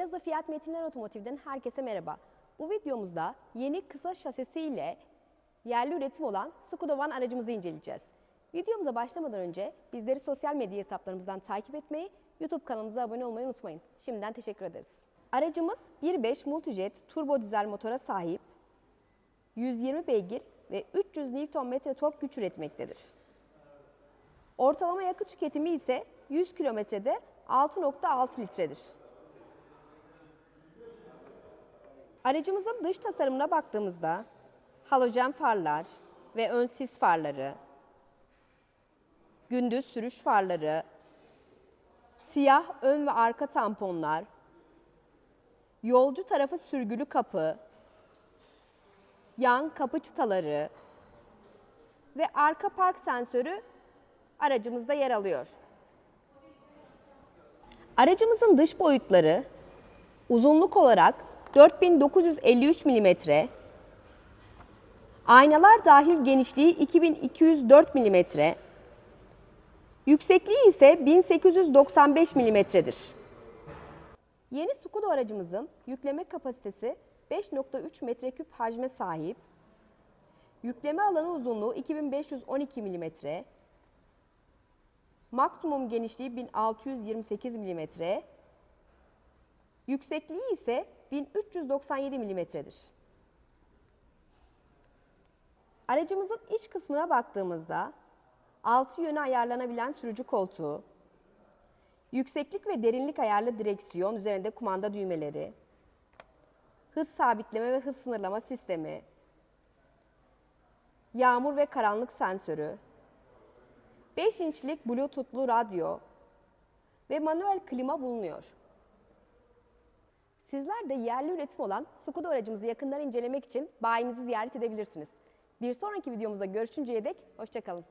Elazığ Fiyat Metinler Otomotiv'den herkese merhaba. Bu videomuzda yeni kısa şasisi ile yerli üretim olan Skoda Van aracımızı inceleyeceğiz. Videomuza başlamadan önce bizleri sosyal medya hesaplarımızdan takip etmeyi, YouTube kanalımıza abone olmayı unutmayın. Şimdiden teşekkür ederiz. Aracımız 1.5 Multijet turbo dizel motora sahip, 120 beygir ve 300 Nm tork güç üretmektedir. Ortalama yakıt tüketimi ise 100 kilometrede 6.6 litredir. Aracımızın dış tasarımına baktığımızda halojen farlar ve ön sis farları, gündüz sürüş farları, siyah ön ve arka tamponlar, yolcu tarafı sürgülü kapı, yan kapı çıtaları ve arka park sensörü aracımızda yer alıyor. Aracımızın dış boyutları uzunluk olarak 4953 mm, aynalar dahil genişliği 2204 mm, yüksekliği ise 1895 mm'dir. Yeni Skoda aracımızın yükleme kapasitesi 5.3 metreküp hacme sahip, yükleme alanı uzunluğu 2512 mm, maksimum genişliği 1628 mm, yüksekliği ise 1397 mm'dir. Aracımızın iç kısmına baktığımızda altı yöne ayarlanabilen sürücü koltuğu, yükseklik ve derinlik ayarlı direksiyon üzerinde kumanda düğmeleri, hız sabitleme ve hız sınırlama sistemi, yağmur ve karanlık sensörü, 5 inçlik bluetoothlu radyo ve manuel klima bulunuyor. Sizler de yerli üretim olan Skoda aracımızı yakından incelemek için bayimizi ziyaret edebilirsiniz. Bir sonraki videomuzda görüşünceye dek hoşçakalın.